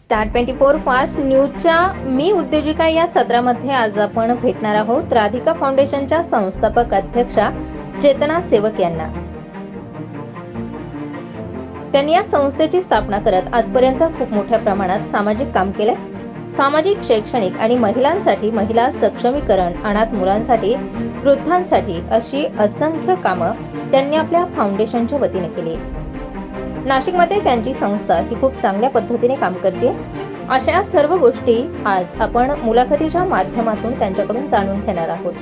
Star twenty four fast न्यूजच्या मी उद्योजिका या सत्रामध्ये आज आपण भेटणार आहोत. राधिका फाउंडेशनच्या संस्थापक अध्यक्षा चेतना सेवक यांना. त्यांनी या संस्थेची स्थापना करत आजपर्यंत खूप मोठ्या प्रमाणात सामाजिक काम केले. सामाजिक शैक्षणिक आणि महिलांसाठी महिला सक्षमीकरण अनाथ मुलांसाठी वृद्धांसाठी अशी असंख्य कामं त्यांनी आपल्या फाउंडेशनच्या वतीने केली. नाशिकमध्ये त्यांची संस्था ही खूप चांगल्या पद्धतीने काम करते. अशा सर्व गोष्टी आज आपण मुलाखतीच्या माध्यमातून त्यांच्याकडून जाणून घेणार आहोत.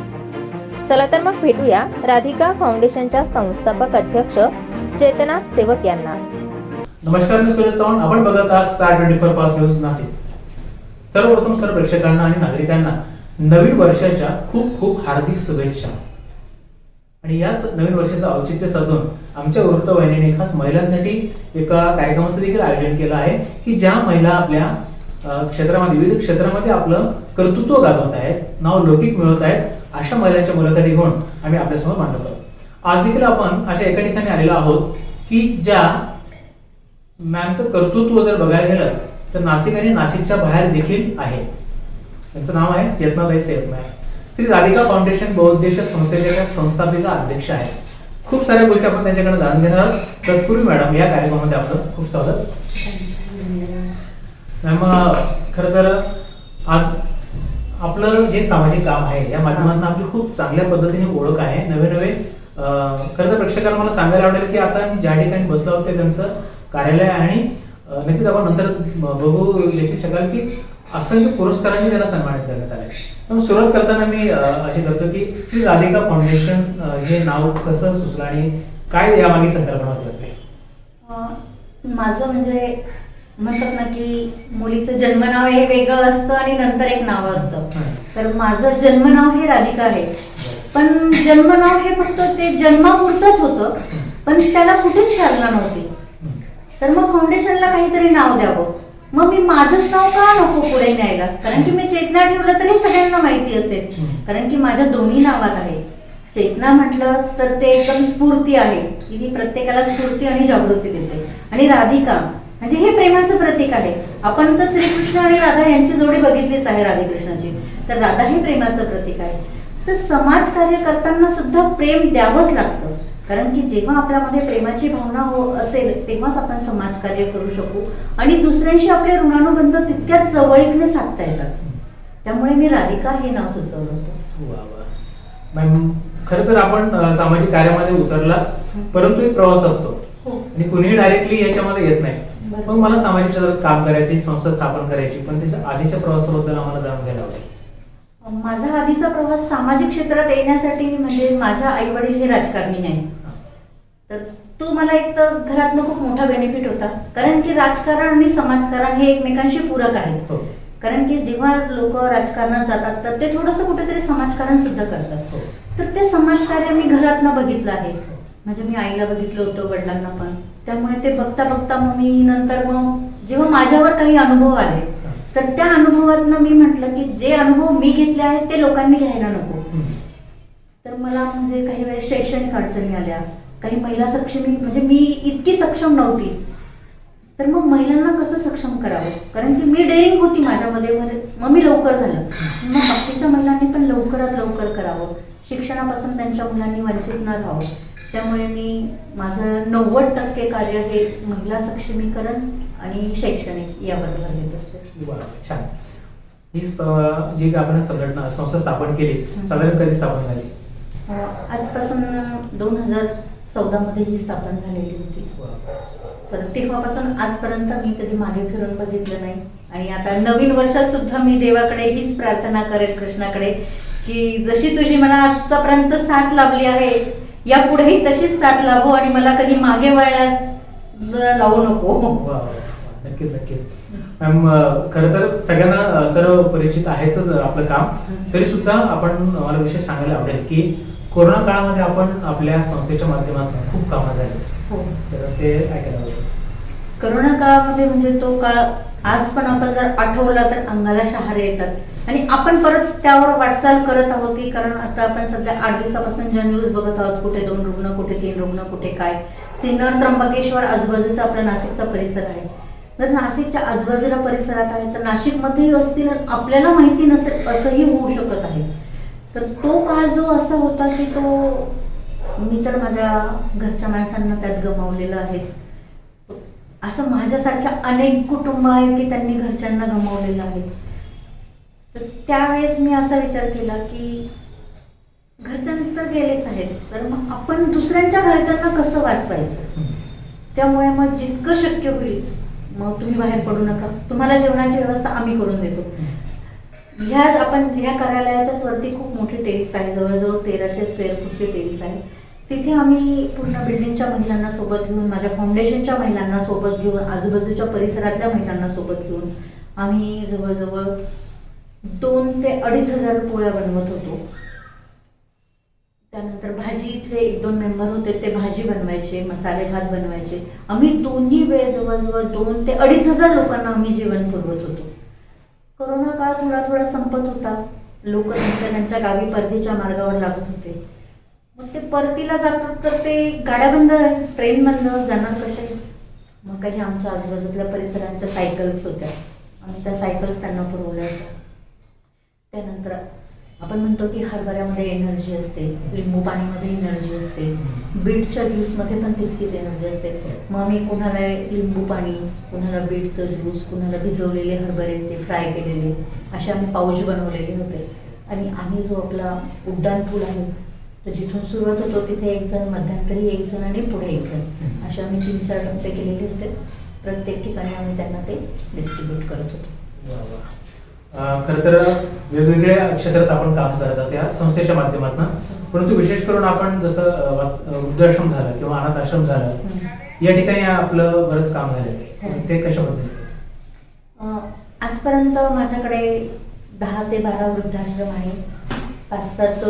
चला तर मग भेटूया राधिका फाउंडेशनच्या संस्थापक अध्यक्ष चेतना सेवक यांना. नमस्कार मी सुरेश चव्हाण. आपण बघत आहात star twenty four pass news Nashik. सर्वप्रथम सर्व प्रेक्षकांना आणि नागरिकांना नवीन वर्षाच्या खूप खूप हार्दिक शुभेच्छा. आणि याच नवीन वर्षाचं औचित्य साधून आमच्या वृत्तवाहिनीने खास महिलांसाठी एका कार्यक्रमाचं देखील आयोजन केलं आहे की ज्या महिला आपल्या क्षेत्रामध्ये विविध क्षेत्रामध्ये आपलं कर्तृत्व गाजवत आहेत नाव लौकिक मिळवत आहेत अशा महिलांच्या मुलाखती घेऊन आम्ही आपल्यासमोर मांडत आहोत. आज देखील आपण अशा एका ठिकाणी आलेलो आहोत की ज्या मॅमचं कर्तृत्व जर बघायला गेलं तर नाशिक आणि नाशिकच्या बाहेर देखील आहे. त्यांचं नाव आहे चेतनाताई सेफ मॅम श्री राधिका फाउंडेशन बहुउद्देश संस्थेच्या त्या संस्थापिका अध्यक्ष आहेत. खूप साऱ्या गोष्टी आपण त्यांच्याकडे जाणून घेणार आहोत. तत्पूर्वी मॅडम या कार्यक्रमामध्ये आपलं खूप स्वागत. मॅम खरं तर आज आपलं जे सामाजिक काम आहे या माध्यमातून आपली खूप चांगल्या पद्धतीने ओळख आहे. नवे नवे अं, खरं तर प्रेक्षकांना मला सांगायला आवडेल की आता मी ज्या ठिकाणी बसलो आहोत ते त्यांचं कार्यालय आहे आणि नक्कीच आपण नंतर बघू देखील शकाल की असंख्य पुरस्कारांनी त्याला सन्मानित करण्यात आले तर सुरुवात करताना मी अशी करतो की श्री राधिका फाउंडेशन हे नाव कसं सुचलं आणि काय यामागे संकल्पना होती माझं म्हणजे म्हणतात ना की मुलीचं जन्मनाव हे वेगळं असतं आणि नंतर एक नाव असतं. हं. तर माझं जन्मनाव हे राधिका आहे. पण जन्मनाव हे फक्त ते जन्मापुरतंच होतं. पण त्याला कुठेच चालना नव्हती. हं. तर मग फाउंडेशनला काहीतरी नाव द्यावं. मग मी माझंच नाव का नको पुढे न्यायला? कारण की मी चेतना ठेवलं तर हे सगळ्यांना माहिती असेल. कारण की माझ्या दोन्ही नावात आहे. चेतना म्हटलं तर ते एकदम स्फूर्ती आहे. की ती प्रत्येकाला स्फूर्ती आणि जागृती देते. आणि राधिका म्हणजे हे प्रेमाचं प्रतीक आहे. आपण तर श्रीकृष्ण आणि राधा यांची जोडी बघितलीच आहे राधेकृष्णाची. तर राधा हे प्रेमाचं प्रतीक आहे. तर समाज कार्य करताना सुद्धा प्रेम द्यावंच लागतं. कारण की जेव्हा आपल्यामध्ये प्रेमाची भावना हो असेल तेव्हाच आपण समाजकार्य करू शकू. आणि दुसऱ्यांशी आपले ऋणानुबंध तितक्याच जवळीकने साधता येतात. त्यामुळे मी राधिका हे नाव सुचवलं. होतं. मॅम खरं तर आपण सामाजिक कार्यामध्ये उतरला परंतु एक प्रवास असतो. हो. आणि कुणीही डायरेक्टली याच्यामध्ये येत नाही. मग मला सामाजिक क्षेत्रात काम करायची संस्था स्थापन करायची पण त्याच्या आधीच्या प्रवासाबद्दल आम्हाला जाणून घ्यायला आवडेल. माझा आधीचा प्रवास सामाजिक क्षेत्रात येण्यासाठी म्हणजे माझ्या आई वडील हे राजकारणी आहेत. तर तो मला एक तर घरातनं खूप मोठा बेनिफिट होता. कारण की राजकारण आणि समाजकारण हे एकमेकांशी पूरक आहेत. हो. कारण की जेव्हा लोक राजकारणात जातात तर ते थोडंसं कुठेतरी समाजकारण सुद्धा करतात. हो. तर ते समाजकार्य मी घरातनं बघितलं आहे. म्हणजे मी आईला बघितलं होतं वडिलांना पण. त्यामुळे ते बघता बघता मग मी नंतर मग जेव्हा माझ्यावर काही अनुभव आले तर त्या अनुभवातनं मी म्हटलं की जे अनुभव मी घेतले आहेत ते लोकांनी घ्यायला नको. तर मला म्हणजे काही वेळेस शैक्षणिक अडचणी आल्या. काही महिला सक्षमी म्हणजे मी इतकी सक्षम नव्हती. तर मग महिलांना कसं सक्षम करावं? कारण की मी डेअरिंग होती माझ्यामध्ये म्हणजे मग मी लवकर झालं. मग बाकीच्या महिलांनी पण लवकरात लवकर करावं. शिक्षणापासून त्यांच्या मुलांनी वंचित न राहावं. त्यामुळे मी माझं नव्वद टक्के कार्य हे महिला सक्षमीकरण आणि शैक्षणिक याबद्दल घेत असते. वा, छान. ही जी आपण संघटना संस्था स्थापन केली साधारण कधी स्थापन झाली? आजपासून दोन हजार चौदामध्ये ही स्थापन झालेली होती. तर तेव्हापासून आजपर्यंत मी कधी मागे फिरून बघितलं नाही. आणि आता नवीन वर्षात सुद्धा मी देवाकडे हीच प्रार्थना करेल कृष्णाकडे की जशी तुझी मला आतापर्यंत साथ लाभली आहे यापुढेही तशीच साथ लाभो आणि मला कधी मागे वळण्यात लावू नको. नक्कीच नक्कीच. मॅम खरं तर सगळ्यांना सर्व परिचित आहेतच आपलं काम. तरी सुद्धा आपण मला विशेष सांगायला आवडेल की कोरोना काळामध्ये आपण आपल्या संस्थेच्या माध्यमातून खूप कामं झाली. हो. तर ते ऐकायला आवडेल. करोना काळामध्ये म्हणजे तो काळ आज पण आपण जर आठवला तर अंगाला शहारे येतात. आणि आपण परत त्यावर वाटचाल करत आहोत की कारण आता आपण सध्या आठ दिवसापासून ज्या न्यूज बघत आहोत कुठे दोन रुग्ण कुठे तीन रुग्ण कुठे काय. सिन्नर त्र्यंबकेश्वर आजूबाजूचा आपला नाशिकचा परिसर आहे. जर नाशिकच्या आजूबाजूला परिसरात आहे तर नाशिकमध्येही असतील आणि आपल्याला माहिती नसेल असंही होऊ शकत आहे. तर तो काळ जो असा होता की तो मी तर माझ्या घरच्या माणसांना त्यात गमावलेलं आहे. असं माझ्यासारख्या अनेक कुटुंब आहेत की त्यांनी घरच्यांना गमावलेलं आहे. तर त्यावेळेस मी असा विचार केला की घरच्यांनी तर गेलेच आहेत तर मग आपण दुसऱ्यांच्या घरच्यांना कसं वाचवायचं? त्यामुळे मग जितकं शक्य होईल मग तुम्ही बाहेर पडू नका. तुम्हाला जेवणाची व्यवस्था आम्ही करून देतो. ह्या आपण ह्या कार्यालयाच्याच वरती खूप मोठी टेरिस आहे. जवळजवळ तेराशे स्क्वेअर फूटची टेरिस आहे. तिथे आम्ही पूर्ण बिल्डिंगच्या महिलांना सोबत घेऊन माझ्या फाउंडेशनच्या महिलांना सोबत घेऊन आजूबाजूच्या परिसरातल्या महिलांना सोबत घेऊन आम्ही जवळजवळ दोन ते अडीच हजार पोळ्या बनवत होतो. त्यानंतर भाजी इथले एक दोन मेंबर होते ते भाजी बनवायचे मसाले भात बनवायचे. आम्ही दोन्ही वेळ जवळजवळ दोन ते अडीच हजार लोकांना आम्ही जेवण पुरवत होतो. करोना काळ थोडा थोडा संपत होता. लोक त्यांच्या त्यांच्या गावी परतीच्या मार्गावर लागत होते. मग ते परतीला जातात तर ते गाड्या बंद ट्रेन बंद जाणार कसे? मग काही आमच्या आजूबाजूतल्या परिसरांच्या सायकल्स होत्या. आम्ही त्या सायकल्स त्यांना पुरवल्या होत्या. त्यानंतर आपण म्हणतो की हरभऱ्यामध्ये एनर्जी असते लिंबू पाणीमध्ये एनर्जी असते बीटच्या ज्यूसमध्ये पण तितकीच एनर्जी असते. मग मी कुणाला लिंबू पाणी कुणाला बीटचं ज्यूस कुणाला भिजवलेले हरभरे ते फ्राय केलेले असे आम्ही पाऊच बनवलेले होते. आणि आम्ही जो आपला उड्डाण पूल आहे तर जिथून सुरुवात होतो तिथे एक जण मध्यंतरी एक जण आणि पुढे एक जण. असे आम्ही तीन चार टप्पे केलेले होते. प्रत्येक ठिकाणी आम्ही त्यांना ते डिस्ट्रीब्यूट करत होतो. खर तर वेगवेगळ्या क्षेत्रात आपण काम करतात या संस्थेच्या माध्यमातून. परंतु विशेष करून आपण जसं वृद्धाश्रम झालं किंवा अनाथ आश्रम झालं या ठिकाणी आपलं बरंच काम झालं ते कशाबद्दल? अं, आजपर्यंत माझ्याकडे दहा ते बारा वृद्धाश्रम आहे पाच सात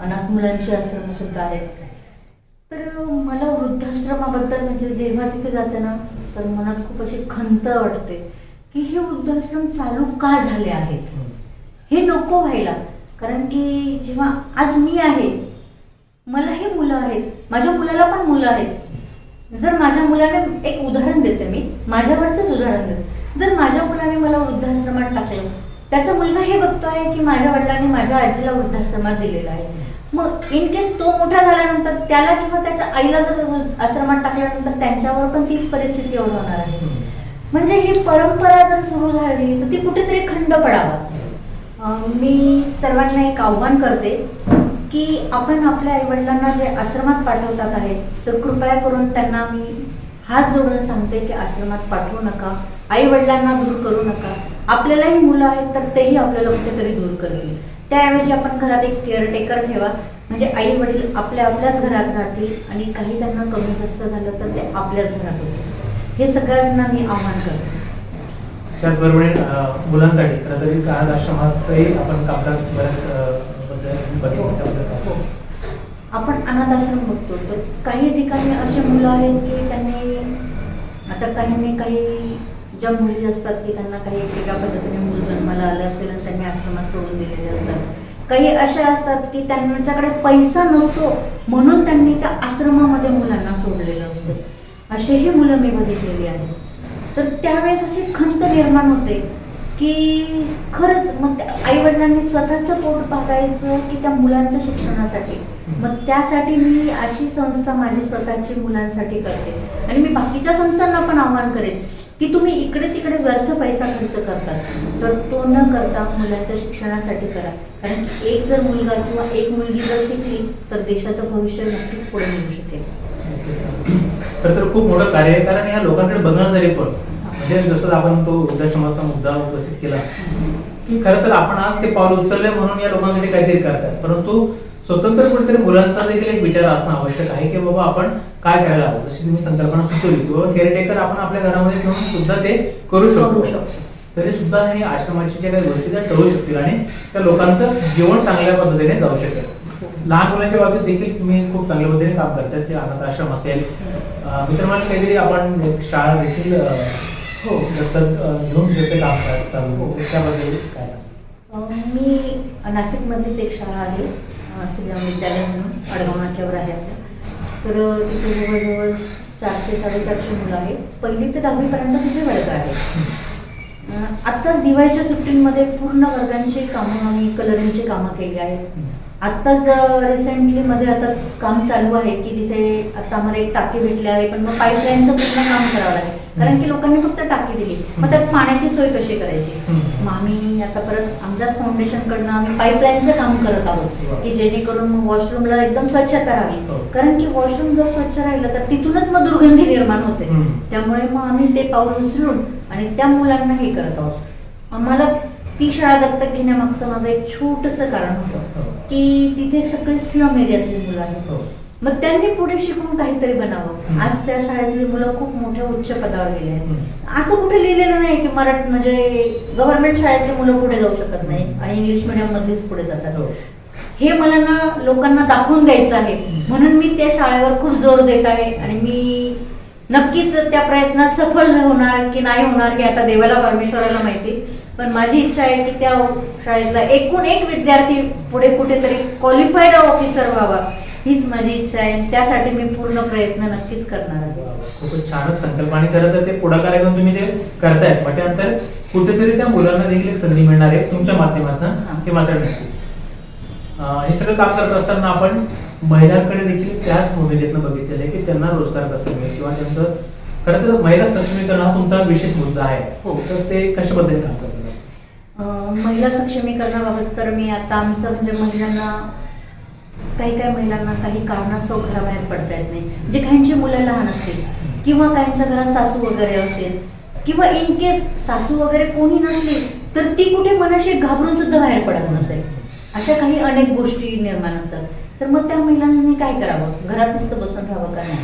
अनाथ मुलांचे आश्रम सुद्धा आहेत. तर मला वृद्धाश्रमाबद्दल म्हणजे जेव्हा तिथे जाते ना तर मनात खूप अशी खंत वाटते. की हे वृद्धाश्रम चालू का झाले आहेत? हे नको व्हायला. कारण की जेव्हा आज मी आहे मलाही मुलं आहेत माझ्या मुलाला पण मुलं आहेत. जर माझ्या मुलाने एक उदाहरण देते मी माझ्यावरचंच उदाहरण देते. जर माझ्या मुलाने मला वृद्धाश्रमात टाकलं त्याचा मुलगा हे बघतोय की माझ्या वडिलांनी माझ्या आजीला वृद्धाश्रमात दिलेला आहे. मग इन केस तो मोठा झाल्यानंतर त्याला किंवा त्याच्या आईला जर आश्रमात टाकल्यानंतर त्यांच्यावर पण तीच परिस्थिती ओढवणार आहे. म्हणजे ही परंपरा जर सुरू झाली तर ती कुठेतरी खंड पडावा. मी सर्वांना एक आव्हान करते की आपण आपल्या आईवडिलांना जे आश्रमात पाठवतात आहे तर कृपया करून त्यांना मी हात जोडून सांगते की आश्रमात पाठवू नका आई वडिलांना दूर करू नका. आपल्यालाही मुलं आहेत तर तेही आपल्याला कुठेतरी दूर करतील. त्याऐवजी आपण घरात एक केअरटेकर ठेवा. म्हणजे आई वडील आपल्या आपल्याच घरात राहतील आणि काही त्यांना कमी जास्त झालं तर ते आपल्याच घरात होतील. हे सगळ्यांना मी आव्हान करते. त्याचबरोबर मुलांसाठी खरं तरी अनाथ आश्रमातही आपण कामकाज बऱ्याच बद्दल काय सांगाल? आपण अनाथ आश्रम बघतो तर काही ठिकाणी असे मुलं आहेत की त्यांनी आता काहींनी काही ज्या मुली असतात की त्यांना काही वेगळ्या पद्धतीने मूल जन्माला आलं असेल आणि त्यांनी आश्रमात सोडून दिलेले असतात. काही अशा असतात की त्यांच्याकडे पैसा नसतो म्हणून त्यांनी त्या आश्रमामध्ये मुलांना सोडलेलं असतं. असेही मुलं मी बघितलेली आहेत. तर त्यावेळेस अशी खंत निर्माण होते की खरंच मग आई वडिलांनी स्वतःचं पोट भागायचं की त्या मुलांच्या शिक्षणासाठी? मग त्यासाठी मी अशी संस्था माझी स्वतःची मुलांसाठी करते. आणि मी बाकीच्या संस्थांना पण आव्हान करेन की तुम्ही इकडे तिकडे व्यर्थ पैसा खर्च करतात तर तो न करता मुलांच्या शिक्षणासाठी करा. कारण की एक जर मुलगा किंवा एक मुलगी जर शिकली तर देशाचं भविष्य नक्कीच पुढे मिळू शकेल. खरं तर खूप मोठं कार्य आहे. कारण या लोकांकडे बघणार जरी पण म्हणजे जसं आपण तो वृद्धाश्रमाचा मुद्दा उपस्थित केला की खरं तर आपण आज ते पाऊल उचलले म्हणून या लोकांसाठी काहीतरी करतात. परंतु स्वतंत्र कुठेतरी मुलांचा देखील एक विचार असणं आवश्यक आहे की बाबा आपण काय करायला हवं? जशी तुम्ही संकल्पना सुचवली की बाबा केअरटेकर आपण आपल्या घरामध्ये घेऊन सुद्धा ते करू शकतो. तरी सुद्धा हे आश्रमाच्या ज्या काही गोष्टी त्या टळू शकतील आणि त्या लोकांचं जीवन चांगल्या पद्धतीने जाऊ शकेल. लहान मुलांच्या बाबतीत देखील तुम्ही खूप चांगल्या पद्धतीने काम करतात जे अनाथ आश्रम असेल. अं, मित्र मला काहीतरी आपण एक शाळा देखील हो दत्तक घेऊन त्याचे काम करायचं चालू त्याबद्दल काय मी नाशिकमधलीच एक शाळा आहे श्रीराम विद्यालय म्हणून अडगाव नाक्यावर आहे तर तिथे जवळजवळ चारशे साडेचारशे मुलं आहे पहिली ते दहावीपर्यंत तुझे वर्ग आहे. आत्ताच दिवाळीच्या सुट्टींमध्ये पूर्ण वर्गांची कामं आम्ही कलरिंगची कामं केली आहेत. आत्ताच रिसेंटली मध्ये आता काम चालू आहे की जिथे आता आम्हाला एक टाकी भेटली आहे पण मग पाईपलाईनचं पूर्ण काम करावं लागेल. कारण की लोकांनी फक्त टाकी दिली. मग त्यात पाण्याची सोय कशी करायची. मग आम्ही आता परत आमच्याच फाउंडेशन कडनं आम्ही पाईपलाईनचं काम करत आहोत की जेणेकरून वॉशरूमला एकदम स्वच्छता हो. राहावी कारण की वॉशरूम जर स्वच्छ राहिलं तर तिथूनच मग दुर्गंधी निर्माण होते. त्यामुळे मग आम्ही ते पाऊल उचलून आणि त्या मुलांना हे करत आहोत. आम्हाला ती शाळा दत्तक घेण्यामागचं माझं एक छोटंसं कारण होतं हो. की तिथे सगळे स्लम एरियातली मुलं आहेत हो. मग त्यांनी पुढे शिकून काहीतरी बनावं. आज त्या शाळेतली मुलं खूप मोठ्या उच्च पदावर गेले आहेत. असं कुठे लिहिलेलं नाही की मराठी म्हणजे गव्हर्नमेंट शाळेतली मुलं पुढे जाऊ शकत नाही आणि इंग्लिश मिडियम मध्येच पुढे जातात हो. हे मला ना लोकांना दाखवून द्यायचं आहे म्हणून मी त्या शाळेवर खूप जोर देत आहे आणि मी नक्कीच त्या प्रयत्नात सफल होणार की नाही होणार हे आता देवाला परमेश्वराला माहिती पण माझी इच्छा आहे की त्या शाळेतला एकूण एक विद्यार्थी पुढे कुठेतरी क्वालिफाईड ऑफिसर व्हावा. हीच माझी इच्छा आहे. त्यासाठी मी पूर्ण प्रयत्न नक्कीच करणार आहे. खूपच छानच संकल्प. आणि खरं तर ते पुढाकार घेऊन तुम्ही ते करतायत मग त्यानंतर कुठेतरी त्या मुलांना देखील एक संधी मिळणार आहे तुमच्या. माध्यमातून. हे. मात्र नक्कीच. हे सगळं काम करत असताना आपण महिलांकडे देखील त्याच भूमिकेतनं बघितलेलं आहे की त्यांना रोजगार कसा मिळेल किंवा त्यांचं खरं तर महिला सक्षमीकरण हा तुमचा विशेष मुद्दा आहे. हो. तर ते कशा पद्धतीने काम करतात? महिला सक्षमीकरणाबाबत तर मी आता आमचं म्हणजे महिलांना काही काही महिलांना काही कारणास्तव घराबाहेर पडता येत नाही. म्हणजे काहींची मुलं लहान असतील किंवा काहींच्या घरात सासू वगैरे असेल किंवा इन केस सासू वगैरे कोणी नसली तर ती कुठे मनाशी घाबरून सुद्धा बाहेर पडत नसेल. अशा काही अनेक गोष्टी निर्माण असतात. तर मग त्या महिलांनी काय करावं? घरात नुसतं बसून राहावं का नाही?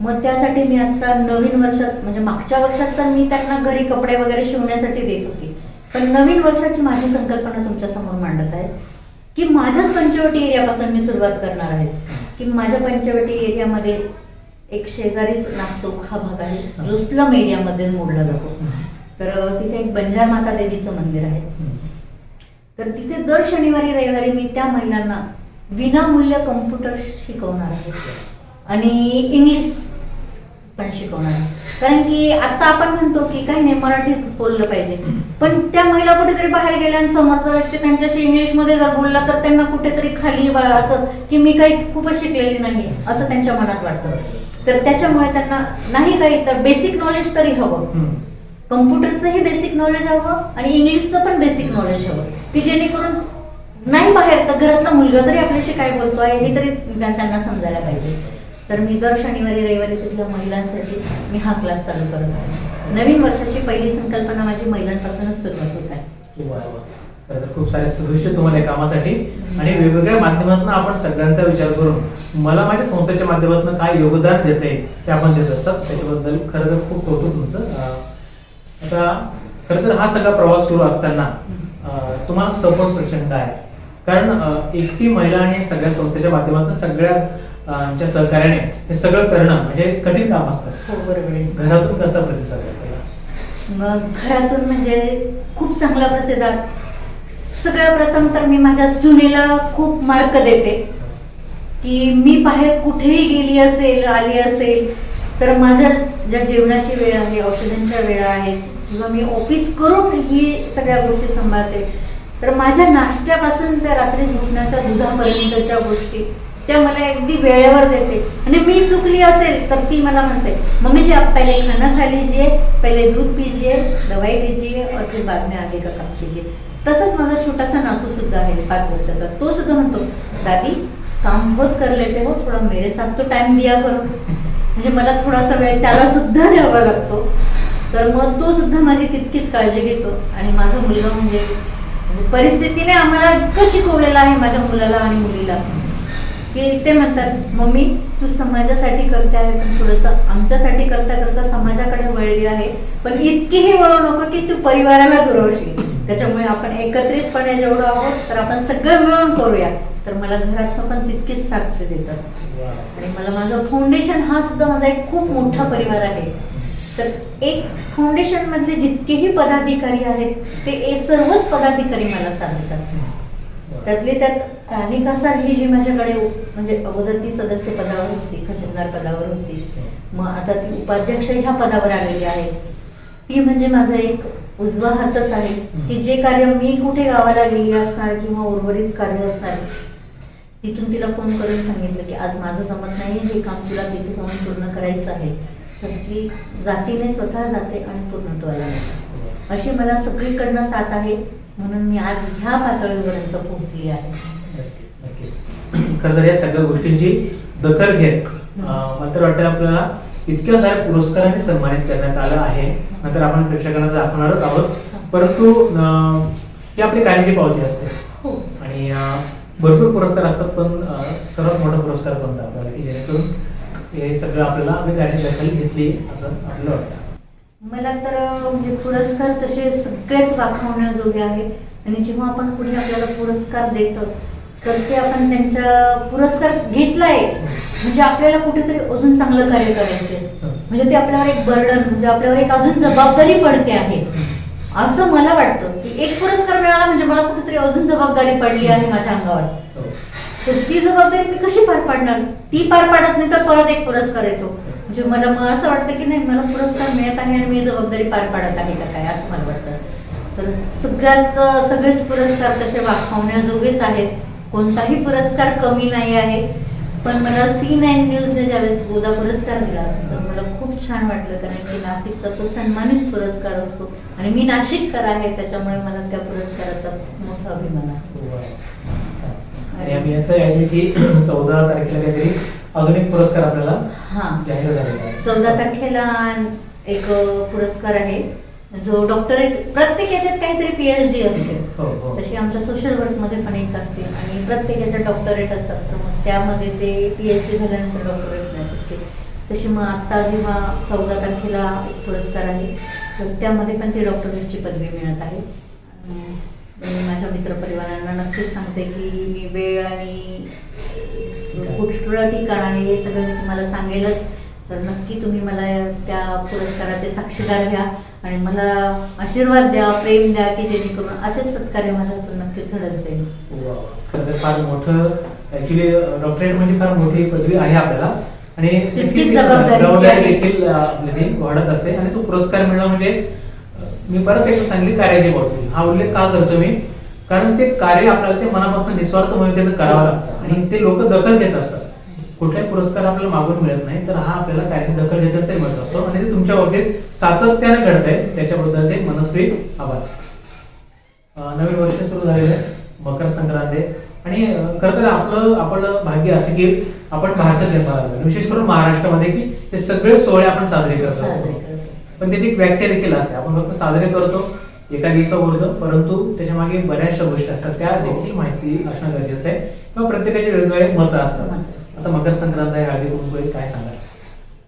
मग त्यासाठी मी आता नवीन वर्षात म्हणजे मागच्या वर्षात तर मी त्यांना घरी कपडे वगैरे शिवण्यासाठी देत होती. पण नवीन वर्षाची माझी संकल्पना तुमच्यासमोर मांडत आहे की माझ्याच पंचवटी एरियापासून मी सुरुवात करणार आहे. की माझ्या पंचवटी एरियामध्ये एक शेजारीच नागचौक हा भाग आहे. रुस्लम एरियामध्ये मोडला जातो. तर तिथे एक बंजार माता देवीचं मंदिर आहे. तर तिथे दर शनिवारी रविवारी मी त्या महिलांना विनामूल्य कम्प्युटर शिकवणार आहे. आणि इंग्लिश पण शिकवणार कारण की आता आपण म्हणतो की काही नाही मराठीच बोललं पाहिजे. पण त्या महिला कुठेतरी बाहेर गेल्या आणि समोरचा व्यक्ती त्यांच्याशी इंग्लिशमध्ये जर बोलला तर त्यांना कुठेतरी खाली असं की मी काही खूपच शिकलेली नाही असं त्यांच्या मनात वाटतं. तर त्याच्यामुळे त्यांना नाही काही तर बेसिक नॉलेज तरी हवं. कम्प्युटरचंही बेसिक नॉलेज हवं आणि इंग्लिशचं पण बेसिक नॉलेज हवं. की जेणेकरून नाही बाहेर तर घरातला मुलगा तरी आपल्याशी काय बोलतो आहे हे तरी त्या- त्यांना समजायला पाहिजे. तर मी दर शनिवारी रविवारी तिथल्या महिलांसाठी मी हा क्लास चालू करत आहे. नवीन वर्षाची पहिली संकल्पना माझी महिलांपासूनच सुरुवात होत आहे. खरं तर खूप सारे शुभेच्छा तुम्हाला या कामासाठी. आणि वेगवेगळ्या माध्यमातून आपण सगळ्यांचा विचार करून मला माझ्या संस्थेच्या माध्यमातून काय योगदान देते ते आपण देत असतात. त्याच्याबद्दल खरं तर खूप कौतुक तुमचं. आता खरं तर हा सगळा प्रवास सुरू असताना तुम्हाला सपोर्ट प्रचंड आहे. कारण एकटी महिला आणि सगळ्या संस्थेच्या माध्यमातून सगळ्या च्या सहकार्याने हे सगळं करणं म्हणजे कठीण काम असतं. हो बरोबर आहे. घरातून कसा प्रतिसाद आपल्याला? मग घरातून म्हणजे खूप चांगला प्रतिसाद सगळ्यात प्रथम तर मी माझ्या सुनेला खूप मार्क देते. की मी बाहेर कुठेही गेली असेल आली असेल तर माझ्या ज्या जेवणाची वेळ आहे औषधांच्या वेळा आहेत किंवा मी ऑफिस करून ही सगळ्या गोष्टी सांभाळते. तर माझ्या नाश्त्यापासून त्या रात्री झोपण्याच्या दुधापर्यंतच्या गोष्टी त्या मला अगदी वेळेवर देते. आणि मी चुकली असेल तर ती मला म्हणते मम्मी जी आप पहले खाना खा लीजिए पहिले दूध पीजिए दवाई लीजिए और फिर बाद में आगे का काम कीजिए. तसंच माझा छोटासा नातू सुद्धा आहे पाच वर्षाचा. तो सुद्धा म्हणतो दादी काम बहुत कर लेते हो थोडा मेरे साथ तो टाइम दिया करो. म्हणजे मला थोडासा वेळ त्याला सुद्धा द्यावा लागतो. तर मग तो सुद्धा माझी तितकीच काळजी घेतो. आणि माझा मुलगा म्हणजे, म्हणजे परिस्थितीने आम्हाला इतकं शिकवलेलं आहे माझ्या मुलाला आणि मुलीला. की ते म्हणतात मम्मी तू समाजासाठी करते आहे पण थोडंसं आमच्यासाठी करता करता समाजाकडे वळली आहे. पण इतकीही वळू नको की तू परिवाराला दुरवशील. त्याच्यामुळे आपण एकत्रितपणे जेवढं आहोत तर आपण सगळं मिळून करूया. तर मला घरातनं पण तितकीच साथ देतात. आणि मला माझं फाउंडेशन हा सुद्धा माझा एक खूप मोठा परिवार आहे. तर एक फाउंडेशन मधले जितकेही पदाधिकारी आहेत ते सर्वच पदाधिकारी मला सांगतात. त्यातली त्यात राधिका सारखी जी माझ्याकडे म्हणजे अगोदर ती सदस्य पदावर होती खजिनदार पदावर होती. मग आता ती उपाध्यक्ष ह्या पदावर आलेली आहे. ती म्हणजे माझा एक उजवा हातच आहे. की जे कार्य मी कुठे गावाला गेली असणार किंवा उर्वरित कार्य असणार तिथून तिला फोन करून सांगितलं की आज माझं जमत नाही हे काम तुला तिथे जाऊन पूर्ण करायचं आहे. तर ती जातीने स्वतः जाते आणि पूर्णत्वाला अशी मला सगळीकडनं साथ आहे. म्हणून मी आज ह्या पातळीपर्यंत पोहोचली आहे. खरं तर या सगळ्या गोष्टींची दखल घेत मला तर वाटतं आपल्याला इतक्या साऱ्या पुरस्कारांनी सन्मानित करण्यात आलं आहे. नंतर आपण प्रेक्षकांना दाखवणारच आहोत. परंतु ही आपली कार्याची पावती असते. हो. आणि भरपूर पुरस्कार असतात पण सर्वात मोठा पुरस्कार कोणता आपल्याला की जेणेकरून हे सगळं आपल्याला आपल्या कार्याची दखल घेतली असं आपल्याला वाटतं. मला तर म्हणजे पुरस्कार तसे सगळेच वाखावण्याजोगे आहेत. आणि जेव्हा आपण कुणी आपल्याला पुरस्कार देतो तर ते आपण त्यांच्या पुरस्कार घेतलाय. म्हणजे आपल्याला कुठेतरी अजून चांगलं कार्य करायचंय. म्हणजे ते आपल्यावर एक बर्डन म्हणजे आपल्यावर एक अजून जबाबदारी पडते आहे. असं मला वाटतं की एक पुरस्कार मिळाला म्हणजे मला कुठेतरी अजून जबाबदारी पडली आहे माझ्या अंगावर. हो. तर ती जबाबदारी मी कशी पार पाडणार? ती पार पाडत नाही तर परत एक पुरस्कार येतो. म्हणजे मला मग असं वाटतं की नाही मला पुरस्कार मिळत आहे आणि मी जबाबदारी पार पाडत आहे का काय असं मला वाटतं. तर सगळ्यात सगळेच पुरस्कार तसे वाखावण्याजोगेच आहेत. कोणताही पुरस्कार कमी नाही आहे. पण मला सी नाईन न्यूजने ज्यावेळेस गोदा पुरस्कार दिला तर मला खूप छान वाटलं कारण की नाशिकचा तो सन्मानित पुरस्कार असतो. आणि मी नाशिककर आहे त्याच्यामुळे मला त्या पुरस्काराचा मोठा अभिमान आहे. हो आणि आम्ही असं आहे की चौदा तारखेला काहीतरी अजून एक पुरस्कार आपल्याला हां. जाहीर झालेला आहे. चौदा तारखेला एक पुरस्कार आहे. जो डॉक्टरेट प्रत्येक याच्यात काहीतरी पीएचडी असते. हो, हो. तशी आमच्या सोशल वर्कमध्ये पण एक असते. आणि प्रत्येक याच्यात डॉक्टरेट असतात. तर मग त्यामध्ये ते पीएचडी झाल्यानंतर डॉक्टरेट मिळत असते. तशी मग आता जेव्हा चौदा तारखेला एक पुरस्कार आहे तर त्यामध्ये पण ती डॉक्टरेटची पदवी मिळत आहे. मी माझ्या मित्रपरिवारांना नक्कीच सांगते की मी वेळ आणि कुठलं ठिकाण आहे हे सगळं मी तुम्हाला सांगेलच. तर नक्की तुम्ही मला त्या पुरस्काराचे साक्षीदार घ्या आणि मला आशीर्वाद द्या प्रेम द्या की जेणेकरून असेच सत्कार्य माझ्या हातून नक्कीच घडत जाईल. खरं फार मोठं ऍक्च्युली डॉक्टरेट म्हणजे फार मोठी पदवी आहे आपल्याला. आणि जबाबदारी. देखील वाढत असते. आणि तो पुरस्कार मिळणं म्हणजे मी परत एकदा सांगली कार्याची बाबतीत. हा उल्लेख का करतो मी? कारण ते कार्य आपल्याला ते मनापासून निस्वार्थ म्हणून करावं लागतं. आणि ते लोक दखल घेत असतात. कुठलाही पुरस्कार आपल्याला मागून मिळत नाही तर हा आपल्याला कार्याची दखल घेतात ते मिळत असतो आणि ते तुमच्या बाबतीत सातत्याने घडत आहे त्याच्याबद्दल ते मनस्वी आभार. नवीन वर्ष सुरू झालेलं आहे. मकर संक्रांत आहे. आणि खरं तर आपलं आपलं भाग्य असं की आपण भारतात आलो. विशेष करून महाराष्ट्रामध्ये की हे सगळे सोहळे आपण साजरे करत साजरे असतो करत असतो. पण त्याची एक व्याख्या देखील असते. आपण फक्त साजरे करतो एका दिवसापुरतं परंतु त्याच्यामागे बऱ्याचशा गोष्टी असतात. त्या देखील माहिती असणं गरजेचं आहे. किंवा प्रत्येकाचे वेगवेगळे मतं असतात. आता मकर संक्रांत आहे हळदी कुंकू काय सांगाल?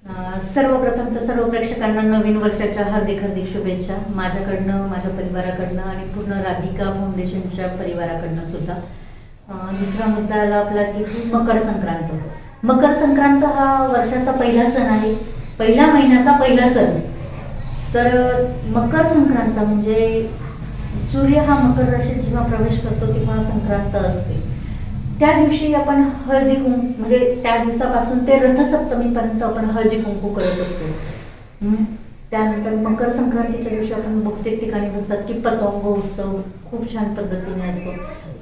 अं, सर्वप्रथम तर सर्व प्रेक्षकांना नवीन वर्षाच्या हार्दिक हार्दिक शुभेच्छा. माझ्याकडनं माझ्या परिवाराकडनं आणि पूर्ण राधिका फाउंडेशनच्या परिवाराकडनं सुद्धा. दुसरा मुद्दा आला आपला की मकर संक्रांत. मकर संक्रांत हा वर्षाचा पहिला सण आहे. पहिल्या महिन्याचा पहिला सण. तर मकर संक्रांत म्हणजे सूर्य हा मकर राशीत जेव्हा प्रवेश करतो तेव्हा संक्रांत असते. त्या दिवशी आपण हळदी कुंकू म्हणजे त्या दिवसापासून ते रथसप्तमीपर्यंत आपण हळदी कुंकू करत असतो. त्यानंतर मकर संक्रांतीच्या दिवशी आपण बहुतेक ठिकाणी बसतात की पतंग उत्सव खूप छान पद्धतीने असतो.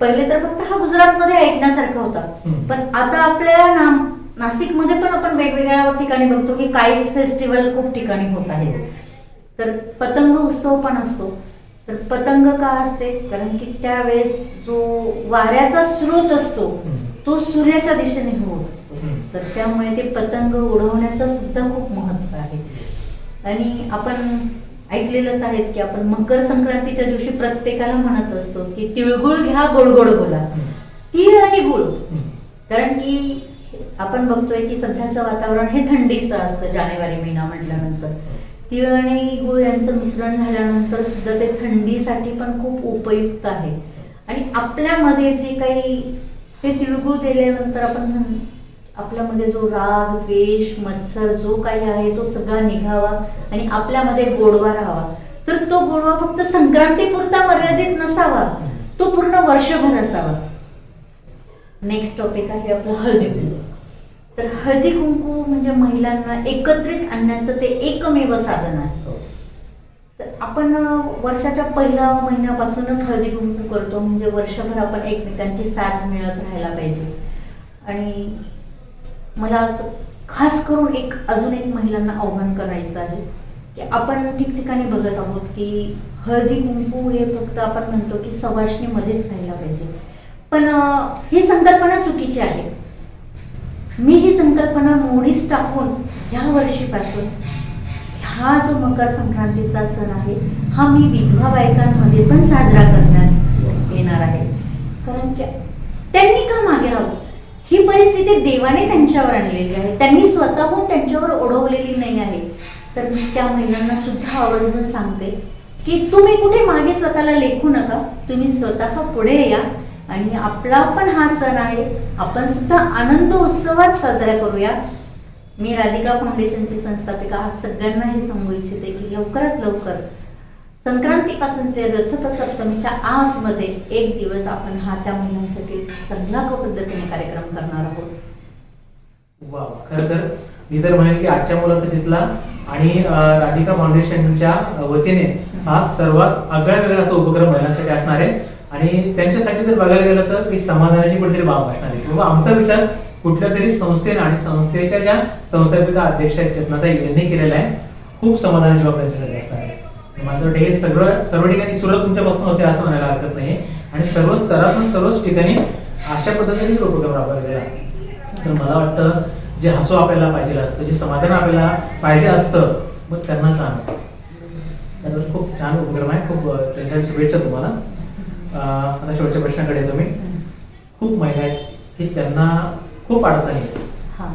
पहिले तर फक्त हा गुजरातमध्ये ऐकण्यासारखा होता. पण आता आपल्या नाम नाशिकमध्ये पण आपण वेगवेगळ्या ठिकाणी बघतो की काईट फेस्टिवल खूप ठिकाणी होत आहेत. तर पतंग उत्सव पण असतो तर पतंग का असते कारण की त्यावेळेस जो वाऱ्याचा स्रोत असतो. तो सूर्याच्या दिशेने होत असतो. तर त्यामुळे ते पतंग उडवण्याचं सुद्धा खूप महत्त्व आहे आणि आपण ऐकलेलंच आहे की आपण मकर संक्रांतीच्या दिवशी प्रत्येकाला म्हणत असतो की तिळगुळ घ्या गोड गोड बोला. तीळ आणि गुळ. कारण की आपण बघतोय की सध्याचं वातावरण हे थंडीचं असतं जानेवारी महिना म्हटल्यानंतर तीळ आणि गुळ यांचं मिश्रण झाल्यानंतर सुद्धा ते थंडीसाठी पण खूप उपयुक्त आहे. आणि आपल्यामध्ये जे काही ते तिळगुळ दिल्यानंतर आपण आपल्यामध्ये जो राग द्वेष मत्सर जो काही आहे तो सगळा निघावा आणि आपल्यामध्ये गोडवा राहावा. तर तो गोडवा फक्त संक्रांतीपुरता मर्यादित नसावा. तो पूर्ण वर्षभर असावा. नेक्स्ट टॉपिक आहे आपलं हळदी कुंकू तर हळदी कुंकू म्हणजे महिलांना एकत्रित आणण्याचं ते एकमेव साधन आहे. हो. तर आपण वर्षाच्या पहिल्या महिन्यापासूनच हळदी कुंकू करतो म्हणजे वर्षभर आपण एकमेकांची साथ मिळत राहायला पाहिजे. आणि मला असं खास करून एक अजून एक महिलांना आव्हान करायचं आहे की आपण ठिकठिकाणी बघत आहोत की हळदी कुंकू हे फक्त आपण म्हणतो की सवाष्णीमध्येच राहायला पाहिजे. पण ही संकल्पना चुकीची आहे. मी ही संकल्पना मोडीच टाकून ह्या वर्षीपासून हा जो मकर संक्रांतीचा सण आहे हा मी विधवा बायकांमध्ये पण साजरा करण्यात येणार आहे. कारण की त्यांनी का मागे राहावं ही परिस्थिती देवाने त्यांच्यावर आणलेली आहे. त्यांनी स्वतःहून त्यांच्यावर ओढवलेली नाही आहे. तर मी त्या महिलांना सुद्धा आवर्जून सांगते की तुम्ही कुठे मागे स्वतःला लेखू नका तुम्ही स्वतः पुढे या. आणि आपला पण हा सण आहे. आपण सुद्धा आनंद उत्सवात साजरा करूया. मी राधिका फाउंडेशनची संस्थापिका आज सगळ्यांना हे सांगू इच्छिते की लवकरात लवकर संक्रांतीपासून ते रथसप्तमीच्या आतमध्ये एक दिवस आपण हा त्या महिलांसाठी चांगला पद्धतीने कार्यक्रम करणार आहोत. वा खर तर मी तर म्हणेल की आजच्या मुलाखतीतला आणि राधिका फाउंडेशनच्या वतीने हा सर्वात आगळा वेगळा असा उपक्रम महिलांसाठी असणार आहे. आणि त्यांच्यासाठी जर बघायला गेलं तर ती समाधानाची कुठेतरी बाब असणार आहे. किंवा आमचा विचार कुठल्या तरी संस्थेनं आणि संस्थेच्या ज्या संस्थापिका अध्यक्ष आहेत चेतनाताई यांनी केलेला आहे खूप समाधानाची बाब त्यांच्यासाठी असणार आहे. मला वाटतं हे सगळं सर्व ठिकाणी सुरुवात तुमच्यापासून होते असं म्हणायला हरकत नाही. आणि सर्व स्तरातून सर्वच ठिकाणी अशा पद्धतीने जो उपक्रम राबवला गेला तर मला वाटतं जे हसू आपल्याला पाहिजे असतं जे समाधान आपल्याला पाहिजे असतं मग त्यांना जाणं त्यामुळे खूप छान उपक्रम आहे. खूप त्याच्या शुभेच्छा तुम्हाला. आता शेवटच्या प्रश्नाकडे येतो मी. खूप महिला आहेत की त्यांना खूप अडचणी आहेत. हा.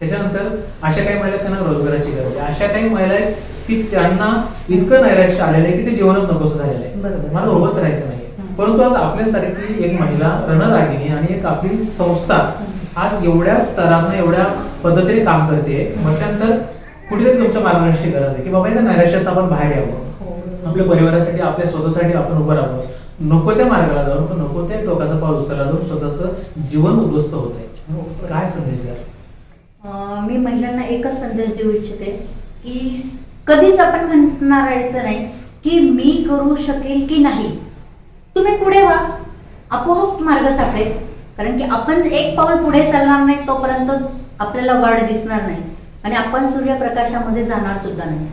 त्याच्यानंतर अशा काही महिला त्यांना रोजगाराची गरज आहे. अशा काही महिला आहेत की त्यांना इतकं नैराश्य आलेलं आहे की ते जीवनच नकोस झालेलं आहे. मला उभंच राहायचं नाही. परंतु आज आपल्यासारखी एक महिला रणरागिणी आणि एक आपली संस्था आज एवढ्या स्तरानं एवढ्या पद्धतीने काम करते म्हटल्यानंतर कुठेतरी तुमच्या मार्गदर्शनाची गरज आहे की बाबा या नैराश्यात आपण बाहेर यावं. हो. आपल्या परिवारासाठी आपल्या स्वतःसाठी आपण उभं राहावं. नको त्या मार्गाला जाऊन पण नको त्या टोकाचा पाऊल उचलला जाऊन स्वतःचं जीवन उद्ध्वस्त होत आहे. हो. काय संदेश द्याल? अं, मी महिलांना एकच संदेश देऊ इच्छिते की कधीच आपण म्हणणार राहायचं नाही की मी करू शकेल की नाही. तुम्ही पुढे व्हा. आपोआप मार्ग सापडेल. कारण की आपण एक पाऊल पुढे चालणार नाही तोपर्यंत आपल्याला वाढ दिसणार नाही. आणि आपण सूर्यप्रकाशामध्ये जाणार सुद्धा नाही.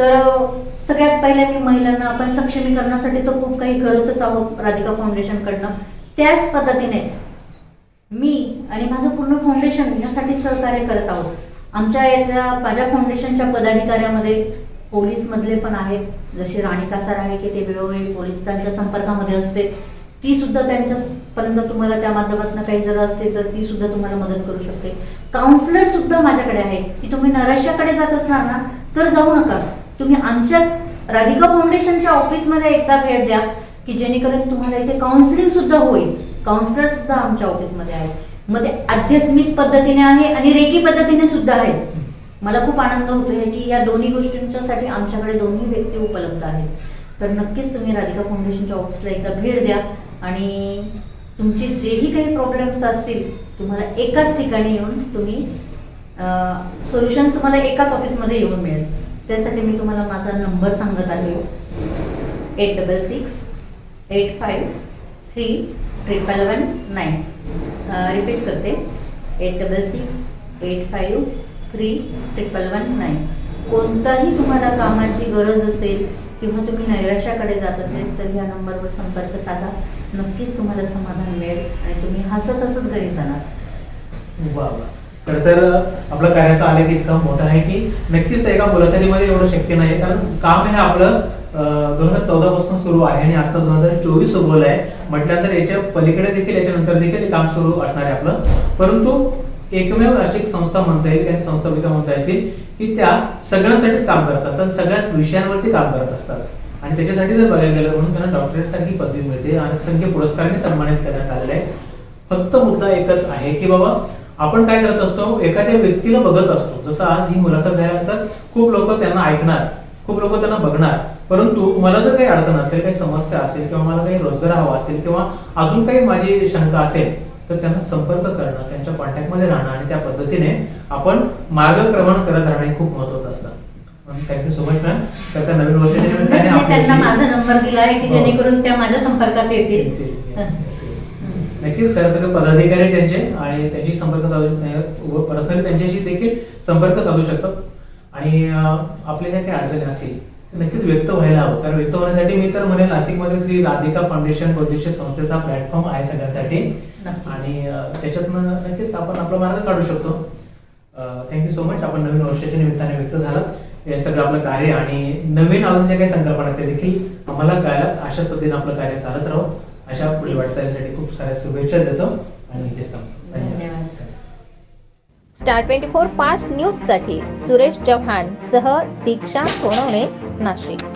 तर सगळ्यात पहिले मी महिलांना आपण सक्षमीकरणासाठी तर खूप काही करतच आहोत राधिका फाउंडेशनकडनं. त्याच पद्धतीने मी आणि माझं पूर्ण फाउंडेशन ह्यासाठी सहकार्य करत आहोत. आमच्या याच्या माझ्या फाउंडेशनच्या पदाधिकाऱ्यामध्ये पोलीसमधले पण आहेत. जशी राणिका सर आहे की ते वेळोवेळी पोलिसांच्या संपर्कामध्ये असते. ती सुद्धा त्यांच्यापर्यंत तुम्हाला त्या माध्यमातून काही जर असते तर ती सुद्धा तुम्हाला मदत करू शकते. काउन्सिलर सुद्धा माझ्याकडे आहे. की तुम्ही नराश्याकडे जात असणार ना तर जाऊ नका. तुम्ही आमच्या राधिका फाउंडेशनच्या ऑफिसमध्ये एकदा भेट द्या की जेणेकरून तुम्हाला इथे काउन्सिलिंग सुद्धा होईल. काउन्सिलर सुद्धा आमच्या ऑफिसमध्ये आहे मग ते आध्यात्मिक पद्धतीने आहे आणि रेकी पद्धतीने सुद्धा आहे मला खूप आनंद होतो आहे की या दोन्ही गोष्टींच्यासाठी आमच्याकडे दोन्ही व्यक्ती उपलब्ध आहेत. तर नक्कीच तुम्ही राधिका फाउंडेशनच्या ऑफिसला एकदा भेट द्या आणि तुमचे जेही काही प्रॉब्लेम्स असतील तुम्हाला एकाच ठिकाणी येऊन तुम्ही सोल्युशन्स तुम्हाला एकाच ऑफिसमध्ये येऊन मिळेल त्यासाठी मी तुम्हाला माझा नंबर सांगत आहे हो. Eight double six eight five three triple one nine. Repeat करते. Eight double six eight five three triple one nine. कोणताही तुम्हाला कामाची गरज असेल किंवा तुम्ही नैराश्याकडे जात असेल तर या नंबरवर संपर्क साधा. नक्कीच तुम्हाला समाधान मिळेल आणि तुम्ही हसत हसत घरी जाणार. वा वा. खरं तर आपलं कार्याचा आलेख इतका मोठा आहे की नक्कीच त्या एका मुलाखतीमध्ये एवढं शक्य नाही कारण काम हे आपलं दोन हजार चौदा पासून सुरू आहे आणि आता दोन हजार चोवीस उगवलं आहे. म्हटल्यानंतर याच्या पलीकडे देखील याच्यानंतर देखील काम सुरू असणार आहे आपलं. परंतु एकमेव अशी एक संस्था म्हणता येईल आणि संस्थापिका म्हणता येतील की त्या सगळ्यांसाठीच काम करत असतात सगळ्याच विषयांवरती काम करत असतात. आणि त्याच्यासाठी जर बघायला गेलं म्हणून त्यांना डॉक्टरेट सारखी पदवी मिळते आणि संख्य पुरस्काराने सन्मानित करण्यात आलेलं आहे. फक्त मुद्दा एकच आहे की बाबा आपण काय करत असतो एखाद्या व्यक्तीला बघत असतो. जसं आज ही मुलाखत झाल्यानंतर खूप लोक त्यांना ऐकणार खूप लोक त्यांना बघणार. परंतु मला जर काही अडचण असेल काही समस्या असेल किंवा मला काही रोजगार हवा असेल किंवा अजून काही माझी शंका असेल तर त्यांना संपर्क करणं त्यांच्या कॉन्टॅक्टमध्ये राहणं आणि त्या पद्धतीने आपण मार्गक्रमण करत राहणं हे खूप महत्वाचं असतं. थँक्यू सो मच मॅम तर त्या नवीन वर्षाच्या म्हणूनच निमित्ताने मी त्यांना माझा नंबर दिला आहे की हो. जेणेकरून त्या माझ्या संपर्कात येतील. नक्कीच खरं सगळे पदाधिकारी त्यांचे आणि त्यांची संपर्क साधू पर्सनली त्यांच्याशी देखील संपर्क साधू शकतात. आणि आपल्या ज्या काही अडचणी असतील नक्कीच व्यक्त व्हायला हवं. कारण व्यक्त होण्यासाठी मी तर म्हणेन नाशिकमध्ये श्री राधिका फाउंडेशन बौद्धिस्ट संस्थेचा प्लॅटफॉर्म आहे सगळ्यांसाठी. आणि त्याच्यातनं नक्कीच आपण आपला मार्ग काढू शकतो. थँक्यू सो मच आपण नवीन वर्षाच्या निमित्ताने व्यक्त झालात. हे सगळं आपलं कार्य आणि नवीन अजून ज्या काही संकल्पना त्या देखील आम्हाला कळायला अशाच पद्धतीने आपलं कार्य चालत राहू अशा पुढील. वाटचालीसाठी खूप साऱ्या शुभेच्छा देतो आणि इथेच थांबतो धन्यवाद. स्टार ट्वेंटी फोर फास्ट न्यूजसाठी सुरेश चव्हाण सह दीक्षा सोनवणे नाशिक